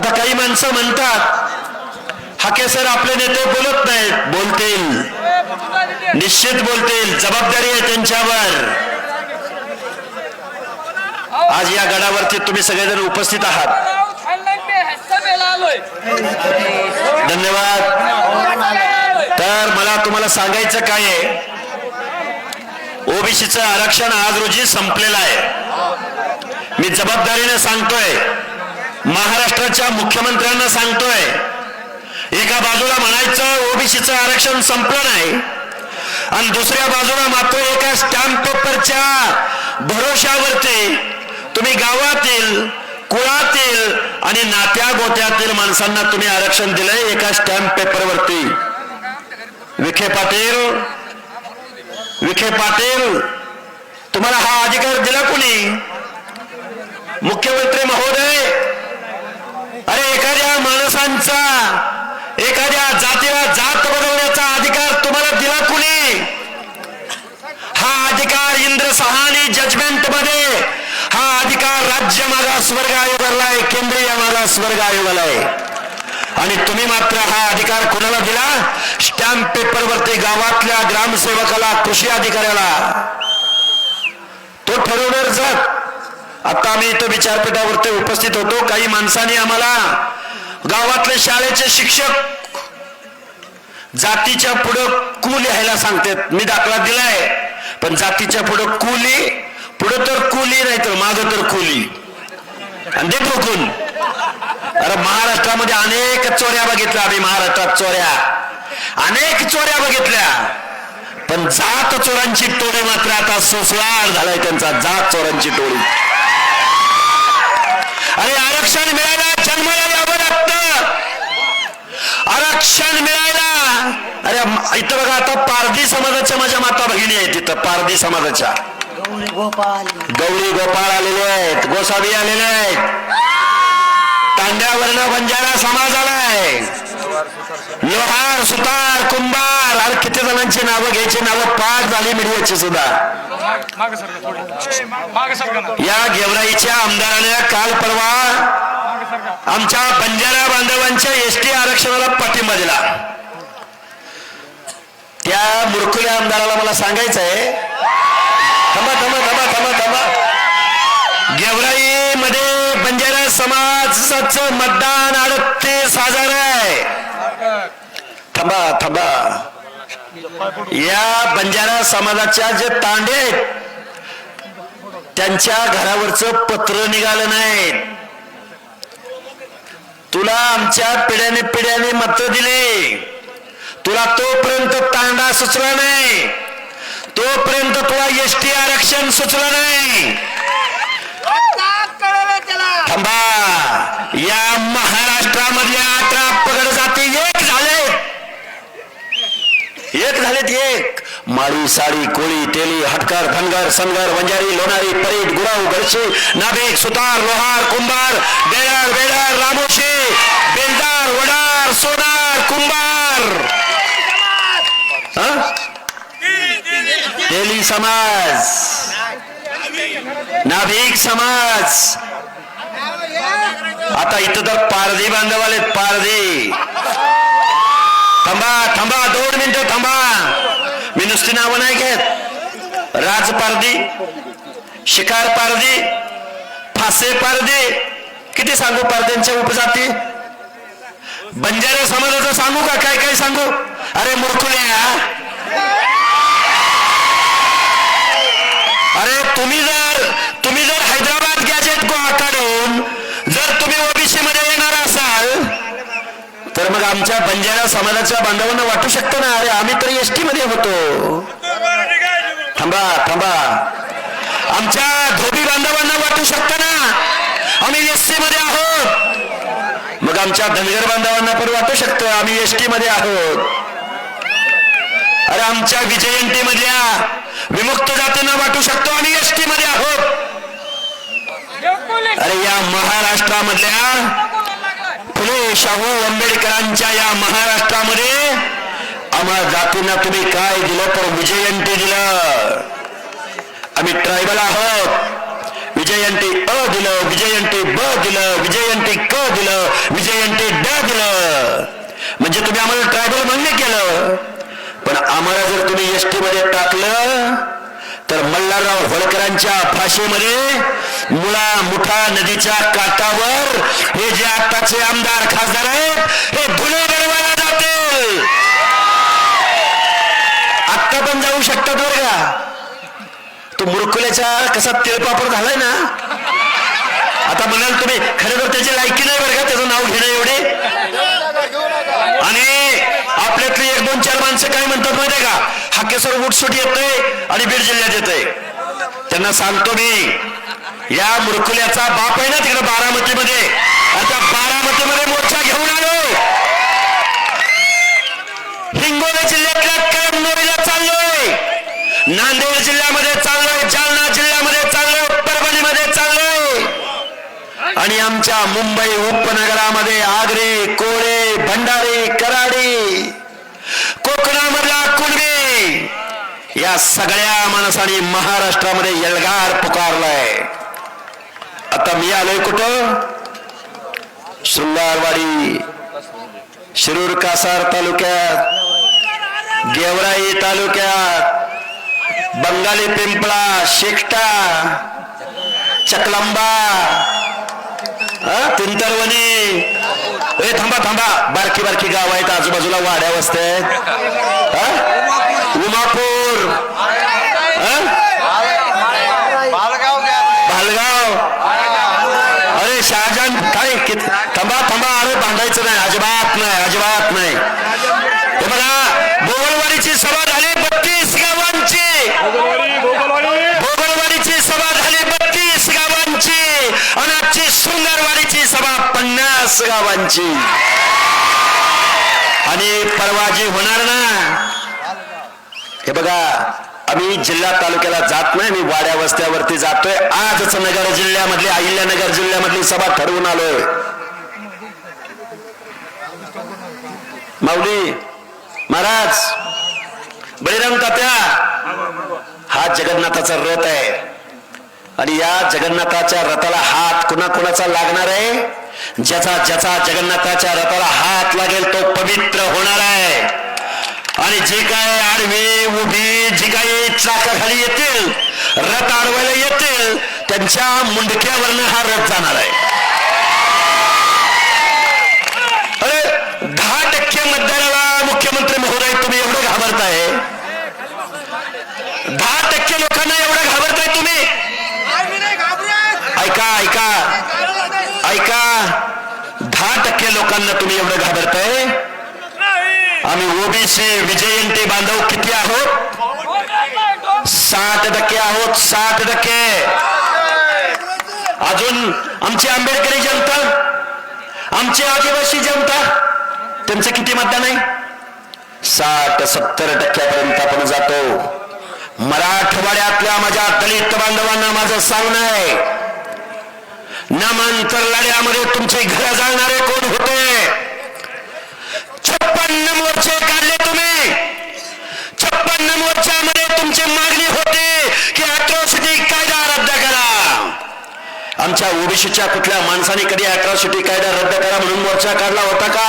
आता काही माणसं म्हणतात हाके सर आपले नेते बोलत नाहीत बोलतील. निश्चित बोलतील जबाबदारी आहे त्यांच्यावर. आज या गडावरती तुम्ही सगळेजण उपस्थित आहात. धन्यवाद. तर मला तुम्हाला सांगायचं काय आहे? ओबीसीचं आरक्षण आज रोजी संपलेलं आहे. मी जबाबदारीने सांगतोय महाराष्ट्राच्या मुख्यमंत्र्यांना सांगतोय एका बाजूला म्हणायचं ओबीसीचं आरक्षण संपलं नाही आणि दुसऱ्या बाजूला मात्र एका स्टॅम्प पेपरच्या भरोशावरती तुम्ही गावातील कुळातील आणि नात्या गोत्यातील माणसांना तुम्ही आरक्षण दिलंय एका स्टॅम्प पेपरवरती विखे पाटील विखे पाटील तुम्हाला हा अधिकार दिला कोणी? मुख्यमंत्री महोदय अरे एखाद्या माणसांचा एखाद्या जातीला जात बदलण्याचा अधिकार तुम्हाला दिला कुणी? हा अधिकार इंद्र सहानी जजमेंटमध्ये हा अधिकार राज्य मागास वर्ग आयोगाला आहे केंद्रीय मागास वर्ग आयोगाला आहे. आणि तुम्ही मात्र हा अधिकार कोणाला दिला? स्टॅम्प पेपर वरती गावातल्या ग्रामसेवकाला कृषी अधिकाऱ्याला. तो ठरवणार जात आता आम्ही इथं विचारपीठावरती उपस्थित होतो. काही माणसांनी आम्हाला गावातले शाळेचे शिक्षक जातीच्या पुढं कू लिहायला सांगतात. मी दाखला दिलाय. पण जातीच्या पुढं कुली पुढं तर कुली नाही तर माग तर कुली आणि ते ठोकून अरे महाराष्ट्रामध्ये अनेक चोऱ्या बघितल्या आम्ही महाराष्ट्रात चोऱ्या. अनेक चोऱ्या बघितल्या. पण जात चोरांची टोळी मात्र आता सुसवार झालाय त्यांचा. जात चोरांची टोळी. अरे आरक्षण मिळायला जन्माला यावं लागतं. आरक्षण मिळायला. अरे इथं बघा आता पारधी समाजाच्या माझ्या माता भगिनी आहेत तिथं पारधी समाजाच्या. गौरी गोपाळ आलेले आहेत गोसावी आलेले आहेत. तांड्यावरनं बंजारा समाज आलाय लोहार सुतार कुंभार अरे किती जणांची नावं घ्यायची नावं? पाच झाली मीडियाची सुद्धा. या गेवराईच्या आमदाराने काल परवा आमच्या बंजारा बांधवांच्या एस टी आरक्षणाला पाठिंबा दिला त्या मुरकुल्या आमदाराला मला सांगायचं आहे. थांबा थांबा थांबा थांबा थांबा. गेवराई मध्ये बंजारा समाजाचं मतदान अडतीस हजार आहे. थांबा थांबा. या बंजारा समाजाच्या जे तांडे आहेत त्यांच्या घरावरचं पत्र निघालं नाही. तुला आमच्या पिढ्याने पिढ्याने मत दिली. तुला तोपर्यंत तांडा सुचला नाही. तोपर्यंत तुला एस टी आरक्षण सुचलं नाही. थांबा. या महाराष्ट्रामधल्या अठरा पगड जाती एक झाले एक झालेत एक. माळी साडी कोळी तेली हटकर धनगर सनगर वंजारी लोणारी परीट गुराव गडशी नाभिक सुतार लोहार कुंभार बेडार बेडार रामोशी बेलदार वडार सोनार कुंभार. तेली समाज. नाभिक समाज. आता इथं तर पारधी बांधव आलेत पारधी. थांबा थांबा दोन मिनिटं थांबा. नुसती नावं नाही घेत. राज पारदी शिकार पारदी फासे पारदी किती सांगू पारद्यांच्या उपजाती? बंजारे समाजाचं सांगू का? काय काय सांगू? अरे मूर्खुल्या अरे तुम्ही जर आमच्या बंजारा समाजाच्या बांधवांना वाटू शकतं ना? अरे आम्ही तर एस टी मध्ये होतो. थांबा थांबा. आमच्या धोबी बांधवांना वाटू शकतं ना? आम्ही एस टी मध्ये आहोत. मग आमच्या धनगर बांधवांना पण वाटू शकतं. आम्ही एस टी मध्ये आहोत. अरे आमच्या विजयंती मधल्या विमुक्त जातींना वाटू शकतो. आम्ही एस टी मध्ये आहोत. अरे या महाराष्ट्रामधल्या फुले शाहू आंबेडकरांच्या या महाराष्ट्रामध्ये. आम्हा जातींना तुम्ही काय दिलं तर विजयंती दिलं. आम्ही ट्रायबल आहोत. विजयंती अ दिलं विजयंती ब दिलं विजयंती क दिलं विजयंती ड दिलं. म्हणजे तुम्ही आम्हाला ट्रायबल म्हणणे केलं. पण आम्हाला जर तुम्ही एसमध्ये टाकलं तर मल्हारराव होळकरांच्या फाशीमध्ये मुळा मुठा नदीच्या काठावर हे जे आताचे आमदार खासदार आहेत हे धुणे बनवायला जाते. आत्ता पण जाऊ शकतात बरं का. तो मुरकुल्याचा कसा तिळपापड झालाय ना? आता म्हणाल तुम्ही खरं तर त्याची लायकी नाही बरं का त्याचं नाव घेणं एवढे? आणि आपल्यातले एक दोन चार माणसं काय म्हणतात माहिती का? हाकेसर उठसूट येतंय आणि बीड जिल्ह्यात येतंय. त्यांना सांगतो मी या मुरकुल्याचा बाप आहे ना तिकडे बारामतीमध्ये. आता बारामतीमध्ये मोर्चा घेऊन आलो. हिंगोली जिल्ह्यातल्या कळमनुरीला चाललोय. नांदेड जिल्ह्यामध्ये चाललोय जालना जिल्ह्यामध्ये चाललोय परभणीमध्ये चाललोय. आणि आमच्या मुंबई उपनगरामध्ये आग्रे कोळे भंडारी कराडी. या सगळ्या माणसाने महाराष्ट्रामध्ये यलगार पुकारलाय. आता मी आलोय कुठं? शृंगारवाडी शिरूर कासार तालुक्यात गेवराई तालुक्यात बंगाली पिंपळा शेकटा चकलंबा तिंतरवणी. ए थांबा थांबा. बारकी बारकी गाव आहेत. आजूबाजूला वाड्या वस्ते आहेत. उमापूर अं? भालगाव अरे शहाजहान काय कित- थांबा थांबा अरे भांडायचं नाही अजिबात नाही अजिबात नाही. हे बघा भोगलवाडीची सभा झाली बत्तीस गावांची. भोगलवाडीची सभा झाली बत्तीस गावांची. आणि आजची सुंदरवाडीची सभा पन्नास गावांची. आणि परवा जी होणार ना हे बघा आम्ही जिल्हा तालुक्याला जात नाही मी वाड्या वस्त्यावरती जातोय. आजच नगर जिल्ह्यामधली अहिल्यानगर जिल्ह्यामधली सभा ठरवून आलोय. माऊली महाराज बळीराम तात्या हा जगन्नाथाचा रथ आहे. आणि या जगन्नाथाच्या रथाला हात कुणा कुणाचा लागणार आहे? ज्याचा ज्याचा जगन्नाथाच्या रथाला हात लागेल तो पवित्र होणार आहे. आणि जे काय आडवी उभी जी काही चाकाखाली येतील रथ आडवायला येतील त्यांच्या मुंडक्यावरनं हा रथ जाणार आहे अरे दहा टक्के मतदाराला मुख्यमंत्री महोदय तुम्ही एवढं घाबरताय दहा टक्के लोकांना एवढं घाबरताय तुम्ही ऐका ऐका. ऐका. दहा टक्के लोकांना तुम्ही एवढं घाबरताय? आम्ही ओबीसी विजयंती बांधव किती आहोत? सात टक्के आहोत सात टक्के. अजून आमची आंबेडकरी जनता? आमची आदिवासी जनता? त्यांचं किती मतदान आहे? साठ सत्तर टक्क्यापर्यंत आपण जातो. मराठवाड्यातल्या माझ्या दलित बांधवांना माझं सांगणं आहे. नामांतर लढ्यामध्ये तुमचे घर जाणारे कोण होते? छप्पन्न मोर्चे काढले तुम्ही. छप्पन्न मोर्चामध्ये तुमची मागणी होती की अट्रॉसिटी कायदा रद्द करा. आमच्या ओबीसीच्या कुठल्या माणसाने कधी अट्रॉसिटी कायदा रद्द करा म्हणून मोर्चा काढला होता का?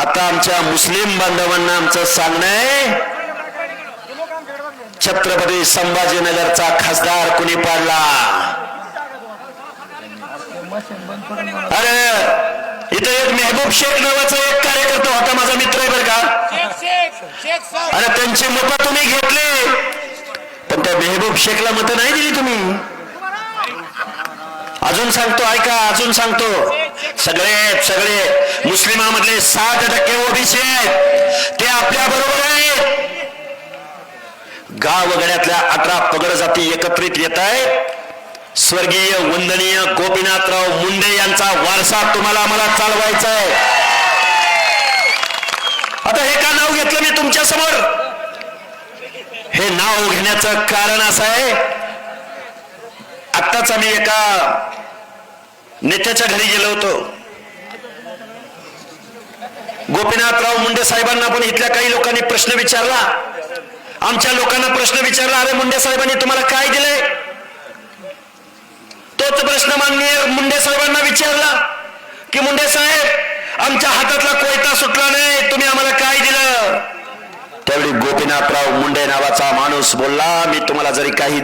आता आमच्या मुस्लिम बांधवांना आमचं सांगणं आहे. छत्रपती संभाजीनगरचा खासदार कुणी पाडला? अरे इथं एक मेहबूब शेख नावाचा एक कार्यकर्ता होता माझा मित्र आहे बरं का. अरे त्यांची मतं तुम्ही घेतली. पण त्या मेहबूब शेखला मतं नाही दिली तुम्ही. अजून सांगतो ऐका अजून सांगतो. सगळे सगळे मुस्लिमामधले साठ टक्के ओबीसी आहेत. ते आपल्या बरोबर आहेत. गावगड्यातल्या अठरा पगड जाती एकत्रित येत आहेत. स्वर्गीय वंदनीय गोपीनाथराव मुंडे यांचा वारसा तुम्हाला आम्हाला चालवायचा आहे आता हे का नाव घेतलं मी तुमच्यासमोर? हे नाव घेण्याचं कारण असं आहे आत्ताच आम्ही एका नेत्याच्या घरी गेलो होतो. गोपीनाथराव मुंडे साहेबांना पण इथल्या काही लोकांनी प्रश्न विचारला. आमच्या लोकांना प्रश्न विचारला अरे मुंडे साहेबांनी तुम्हाला काय दिलंय? तोच प्रश्न माननीय मुंडे साहेबांना विचारला की मुंडे साहेब आमच्या हातातला कोयता सुटला नाही तुम्ही आम्हाला काय दिलं? त्यावेळी गोपीनाथराव मुंडे नावाचा माणूस बोलला मी तुम्हाला जरी काही